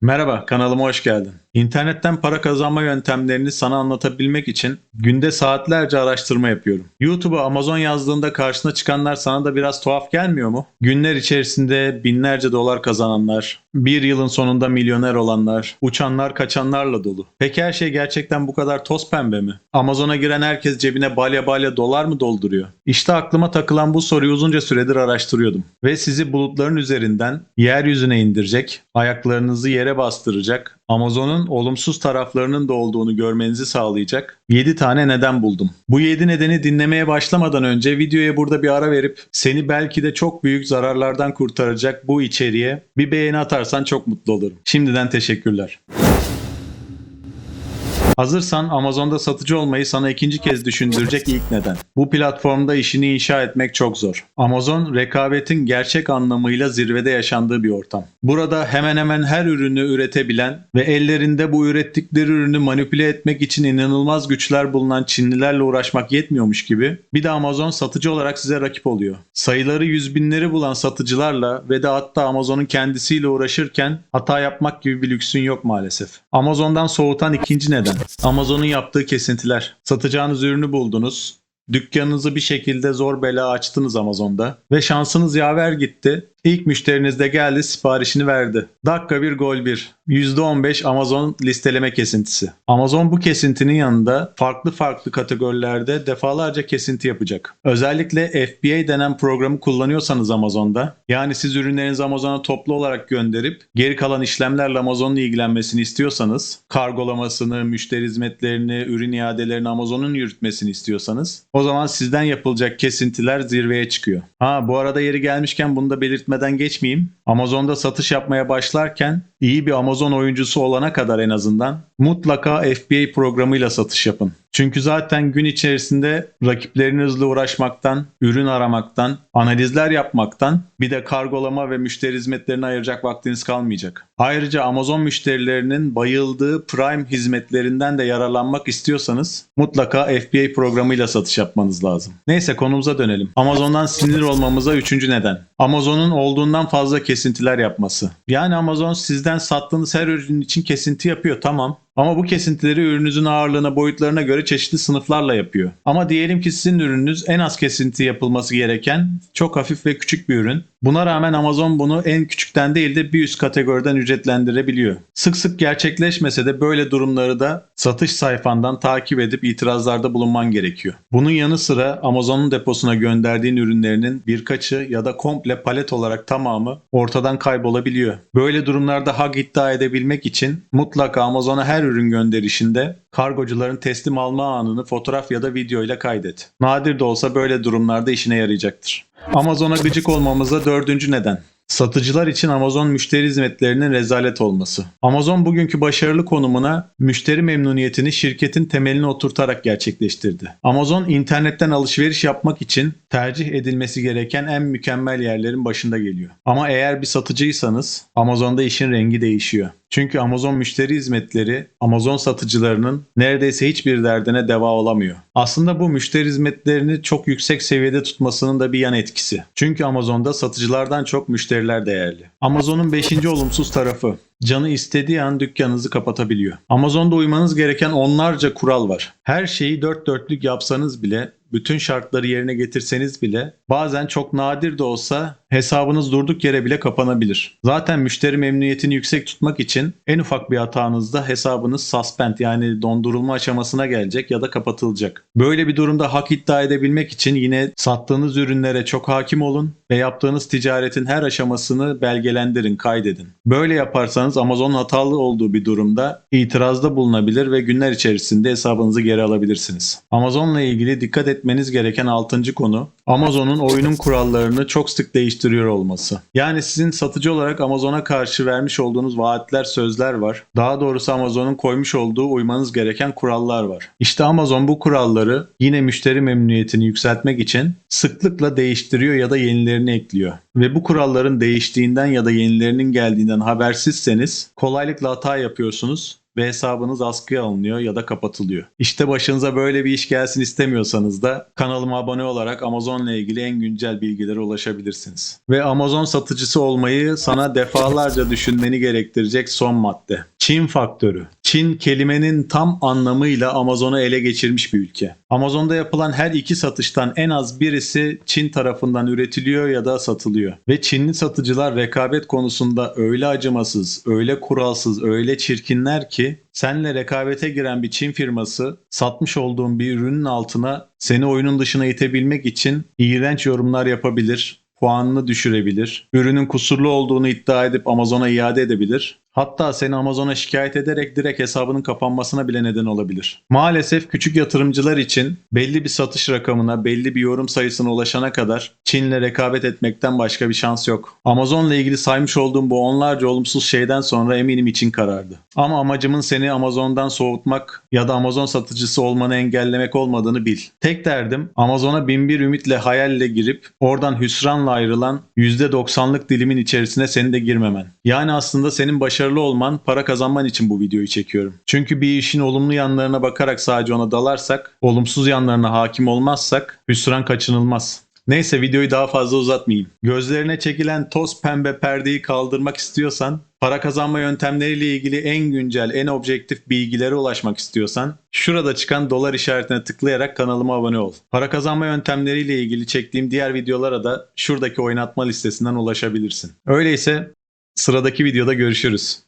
Merhaba, kanalıma hoş geldin. İnternetten para kazanma yöntemlerini sana anlatabilmek için günde saatlerce araştırma yapıyorum. YouTube'a Amazon yazdığında karşına çıkanlar sana da biraz tuhaf gelmiyor mu? Günler içerisinde binlerce dolar kazananlar, bir yılın sonunda milyoner olanlar, uçanlar kaçanlarla dolu. Peki her şey gerçekten bu kadar toz pembe mi? Amazon'a giren herkes cebine balya balya dolar mı dolduruyor? İşte aklıma takılan bu soruyu uzunca süredir araştırıyordum. Ve sizi bulutların üzerinden yeryüzüne indirecek, ayaklarınızı yere bastıracak, Amazon'un olumsuz taraflarının da olduğunu görmenizi sağlayacak 7 tane neden buldum. Bu 7 nedeni dinlemeye başlamadan önce videoya burada bir ara verip seni belki de çok büyük zararlardan kurtaracak bu içeriğe bir beğeni atarsan çok mutlu olurum. Şimdiden teşekkürler. Hazırsan Amazon'da satıcı olmayı sana ikinci kez düşündürecek ilk neden. Bu platformda işini inşa etmek çok zor. Amazon rekabetin gerçek anlamıyla zirvede yaşandığı bir ortam. Burada hemen hemen her ürünü üretebilen ve ellerinde bu ürettikleri ürünü manipüle etmek için inanılmaz güçler bulunan Çinlilerle uğraşmak yetmiyormuş gibi bir de Amazon satıcı olarak size rakip oluyor. Sayıları yüz binleri bulan satıcılarla ve de hatta Amazon'un kendisiyle uğraşırken hata yapmak gibi bir lüksün yok maalesef. Amazon'dan soğutan ikinci neden. Amazon'un yaptığı kesintiler. Satacağınız ürünü buldunuz. Dükkanınızı bir şekilde zor bela açtınız Amazon'da ve şansınız yaver gitti. İlk müşteriniz de geldi siparişini verdi. Dakika bir gol bir. %15 Amazon listeleme kesintisi. Amazon bu kesintinin yanında farklı farklı kategorilerde defalarca kesinti yapacak. Özellikle FBA denen programı kullanıyorsanız Amazon'da yani siz ürünlerinizi Amazon'a toplu olarak gönderip geri kalan işlemlerle Amazon'un ilgilenmesini istiyorsanız kargolamasını, müşteri hizmetlerini, ürün iadelerini Amazon'un yürütmesini istiyorsanız o zaman sizden yapılacak kesintiler zirveye çıkıyor. Ha bu arada yeri gelmişken bunu da belirtmeden geçmeyeyim. Amazon'da satış yapmaya başlarken iyi bir Amazon oyuncusu olana kadar en azından mutlaka FBA programıyla satış yapın. Çünkü zaten gün içerisinde rakiplerinizle uğraşmaktan, ürün aramaktan, analizler yapmaktan bir de kargolama ve müşteri hizmetlerine ayıracak vaktiniz kalmayacak. Ayrıca Amazon müşterilerinin bayıldığı Prime hizmetlerinden de yararlanmak istiyorsanız mutlaka FBA programıyla satış yapmanız lazım. Neyse konumuza dönelim. Amazon'dan sinir olmamıza üçüncü neden. Amazon'un olduğundan fazla kesintiler yapması. Yani Amazon sizden sattığınız her ürün için kesinti yapıyor tamam. Ama bu kesintileri ürününüzün ağırlığına, boyutlarına göre çeşitli sınıflarla yapıyor. Ama diyelim ki sizin ürününüz en az kesinti yapılması gereken çok hafif ve küçük bir ürün. Buna rağmen Amazon bunu en küçükten değil de bir üst kategoriden ücretlendirebiliyor. Sık sık gerçekleşmese de böyle durumları da satış sayfandan takip edip itirazlarda bulunman gerekiyor. Bunun yanı sıra Amazon'un deposuna gönderdiğin ürünlerinin birkaçı ya da komple palet olarak tamamı ortadan kaybolabiliyor. Böyle durumlarda hak iddia edebilmek için mutlaka Amazon'a her ürün gönderişinde kargocuların teslim alma anını fotoğraf ya da video ile kaydet. Nadir de olsa böyle durumlarda işine yarayacaktır. Amazon'a gıcık olmamıza dördüncü neden. Satıcılar için Amazon müşteri hizmetlerinin rezalet olması. Amazon bugünkü başarılı konumuna müşteri memnuniyetini şirketin temeline oturtarak gerçekleştirdi. Amazon internetten alışveriş yapmak için tercih edilmesi gereken en mükemmel yerlerin başında geliyor. Ama eğer bir satıcıysanız Amazon'da işin rengi değişiyor. Çünkü Amazon müşteri hizmetleri Amazon satıcılarının neredeyse hiçbir derdine deva olamıyor. Aslında bu müşteri hizmetlerini çok yüksek seviyede tutmasının da bir yan etkisi. Çünkü Amazon'da satıcılardan çok müşteriler değerli. Amazon'un 5. olumsuz tarafı canı istediği an dükkanınızı kapatabiliyor. Amazon'da uymanız gereken onlarca kural var. Her şeyi dört dörtlük yapsanız bile bütün şartları yerine getirseniz bile bazen çok nadir de olsa hesabınız durduk yere bile kapanabilir. Zaten müşteri memnuniyetini yüksek tutmak için en ufak bir hatanızda hesabınız suspend yani dondurulma aşamasına gelecek ya da kapatılacak. Böyle bir durumda hak iddia edebilmek için yine sattığınız ürünlere çok hakim olun ve yaptığınız ticaretin her aşamasını belgelendirin, kaydedin. Böyle yaparsanız Amazon hatalı olduğu bir durumda itirazda bulunabilir ve günler içerisinde hesabınızı geri alabilirsiniz. Amazon'la ilgili dikkat etmeniz gereken 6. konu Amazon'un oyunun kurallarını çok sık değiştiriyor olması. Yani sizin satıcı olarak Amazon'a karşı vermiş olduğunuz vaatler, sözler var. Daha doğrusu Amazon'un koymuş olduğu uymanız gereken kurallar var. İşte Amazon bu kuralları yine müşteri memnuniyetini yükseltmek için sıklıkla değiştiriyor ya da yenilerini ekliyor. Ve bu kuralların değiştiğinden ya da yenilerinin geldiğinden habersizseniz kolaylıkla hata yapıyorsunuz ve hesabınız askıya alınıyor ya da kapatılıyor. İşte başınıza böyle bir iş gelsin istemiyorsanız da kanalıma abone olarak Amazon ile ilgili en güncel bilgilere ulaşabilirsiniz. Ve Amazon satıcısı olmayı sana defalarca düşünmeni gerektirecek son madde. Çin faktörü. Çin kelimenin tam anlamıyla Amazon'u ele geçirmiş bir ülke. Amazon'da yapılan her iki satıştan en az birisi Çin tarafından üretiliyor ya da satılıyor. Ve Çinli satıcılar rekabet konusunda öyle acımasız, öyle kuralsız, öyle çirkinler ki senle rekabete giren bir Çin firması satmış olduğun bir ürünün altına seni oyunun dışına itebilmek için iğrenç yorumlar yapabilir, puanını düşürebilir, ürünün kusurlu olduğunu iddia edip Amazon'a iade edebilir. Hatta seni Amazon'a şikayet ederek direkt hesabının kapanmasına bile neden olabilir. Maalesef küçük yatırımcılar için belli bir satış rakamına, belli bir yorum sayısına ulaşana kadar Çin'le rekabet etmekten başka bir şans yok. Amazon'la ilgili saymış olduğum bu onlarca olumsuz şeyden sonra eminim için karardı. Ama amacımın seni Amazon'dan soğutmak ya da Amazon satıcısı olmanı engellemek olmadığını bil. Tek derdim Amazon'a binbir ümitle hayalle girip oradan hüsranla ayrılan %90'lık dilimin içerisine senin de girmemen. Yani aslında senin başarılı olman, para kazanman için bu videoyu çekiyorum. Çünkü bir işin olumlu yanlarına bakarak sadece ona dalarsak, olumsuz yanlarına hakim olmazsak hüsran kaçınılmaz. Neyse videoyu daha fazla uzatmayayım. Gözlerine çekilen toz pembe perdeyi kaldırmak istiyorsan, para kazanma yöntemleriyle ilgili en güncel, en objektif bilgilere ulaşmak istiyorsan, şurada çıkan dolar işaretine tıklayarak kanalıma abone ol. Para kazanma yöntemleriyle ilgili çektiğim diğer videolara da şuradaki oynatma listesinden ulaşabilirsin. Öyleyse sıradaki videoda görüşürüz.